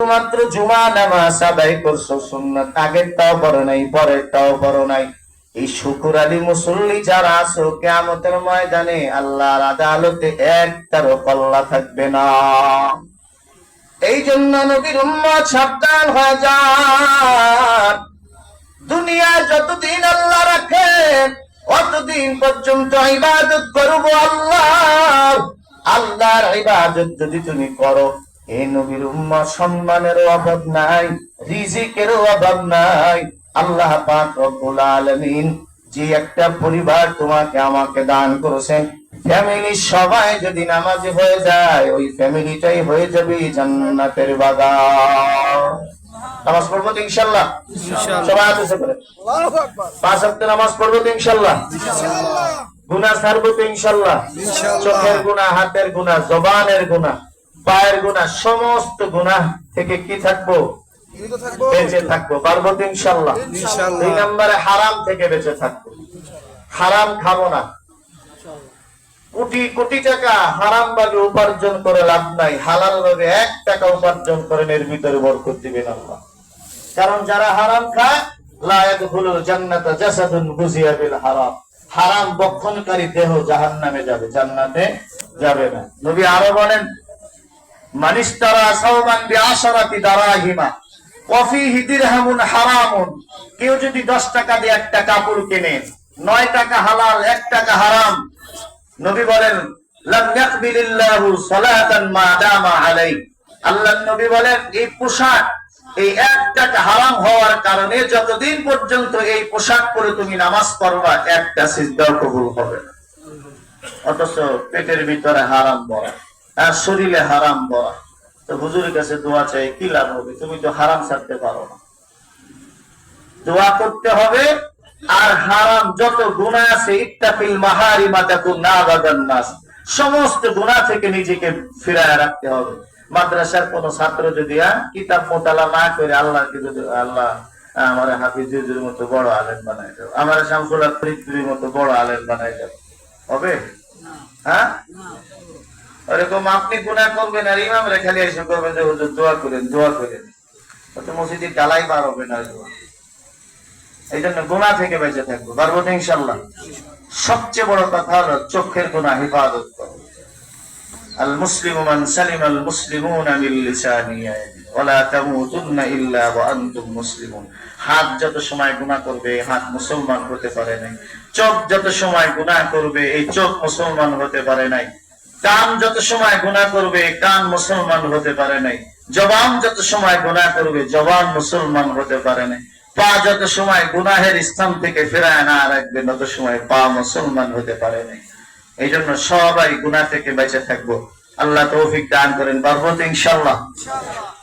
মাত্র জুমা নামাজ আদায় করছ সুন্নাত। আগেরটাও করো নাই নাই। এই শুকুর আলী মুসল্লি যারা আছো ময়দানে আল্লাহর আদালতে থাকবে না। এই জন্য নবীর উম্মত সাবধান হয়ে যান। দুনিয়ায় যতদিন আল্লাহ রাখেন অতদিন পর্যন্ত ইবাদত করব আল্লাহ। আল্লাহর ইবাদত যদি তুমি করো এই নবীর উম্মত সম্মানের অভাব নাই রিজিকেরও অভাব নাই। আল্লাহ পাক রব্বুল আলামিন যে একটা পরিবার তোমাকে আমাকে দান করেছেন ফ্যামিলি সবাই যদি নামাজি হয়ে যায় ওই ফ্যামিলিটাই হয়ে যাবে জান্নাতের বাগান। নামাজ পড়ব তো ইনশাল্লাহ সবাই আদেশ করে। পাঁচ নামাজ পড়ব তো ইনশাল্লাহ গুনা ছাড়বো তো ইনশাল্লাহ চোখের গুণা হাতের গুণা জবানের গুণা পায়ের গুণা সমস্ত গুণা থেকে কি থাকব? বেঁচে থাকব পারব ইনশাল্লাহ দুই নম্বরে হারাম থেকে বেঁচে থাকব। হারাম খাব না। কোটি কোটি টাকা হারাম ভাবে উপার্জন করে লাভ নাই হালাল ভাবে এক টাকা উপার্জন করেন এর ভিতরে বরকত দিবেন আল্লাহ। কারণ যারা হারাম খায় লা ইয়াদখুলুল জান্নাতা জাসাদুন গুজিয়া বিল হারাম। হারাম বক্ষণকারী দেহ জাহান্নামে যাবে জান্নাতে যাবে না। নবী আরও বলেন কেউ যদি 10 টাকা দিয়ে একটা কাপড় কেনে 9 টাকা হালাল 1 টাকা হারাম, নবী বলেন আল্লাহ নবী বলেন, এই পোশাক, এই এক টাকা হারাম হওয়ার কারণে যতদিন পর্যন্ত এই পোশাক পরে তুমি নামাজ পড়বা, একটা সিজদাও কবুল হবে অথচ পেটের ভিতরে হারাম বড়া আর শরীরে হারাম বড়া তো হুজুরের কাছে দোয়া চাই কি লাভ হবে? তুমি তো হারাম ছাড়তে পারো না। দোয়া করতে হবে আর হারাম যত গুণা আছে ইত্তাফিল মাহারিমা তাকুন নাবাদান নাস। সমস্ত গুণা থেকে নিজেকে ফিরায় রাখতে হবে। মাদ্রাসার কোন ছাত্র যদি কিতাব মোতালা না করে আল্লাহকে যদি আল্লাহ আমার হাফিজুর মতো বড় আলেম বানাই দেব। আমার শামসুল ফরিদপুরের মতো বড় আলেম বানাই দেব। হবে? হ্যাঁ? আপনি গুণা করবেন আর ইমামরা খালি এসে করবেন যে, হুজুর, দোয়া করেন দোয়া করেন। তো মসজিদে ডালাই হবে না এই জন্য গুণা থেকে বেঁচে থাকব, পারব ইনশাল্লাহ সবচেয়ে বড় কথা হলো চোখের গুণা হেফাজত করো। আল মুসলিম মান সালিম আল মুসলিমুন মিন ওয়ালা ইল্লা ওয়া আনতুম মুসলিমুন। হাত যত সময় গুনাহ করবে, হাত মুসলমান হতে পারে নাই। চোখ যত সময় গুনাহ করবে, এই চোখ মুসলমান হতে পারে নাই। কান যত সময় গুণা করবে, কান মুসলমান হতে পারে নাই। জবান যত সময় গুণা করবে, জবান মুসলমান হতে পারে নাই। পা যত সময় গুনাহের স্থান থেকে ফেরায় না রাখবে, তত সময় পা মুসলমান হতে পারে নাই। এই জন্য সবাই গুনাহ থেকে বেঁচে থাকব। আল্লাহ তৌফিক দান করেন। পারব ইনশাআল্লাহ। ইনশাল্লাহ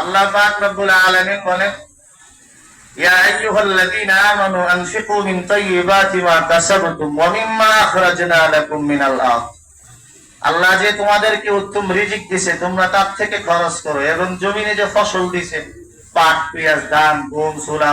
আল্লাহ পাক রব্বুল আলামিন বলেন, ইয়া আইয়ুহাল্লাযীনা আমানু আনফিকু মিন তাইয়্যিবাতি মা কাসাবতুম ওয়া মিম্মা আখরাজনা লাকুম মিনাল আরদ। আল্লাহ যে তোমাদেরকে উত্তম রিজিক দিয়েছে তোমরা তার থেকে খরচ করো এবং জমিনে যে ফসল দিয়েছে পাট, পেঁয়াজ, ধান, গম সোলা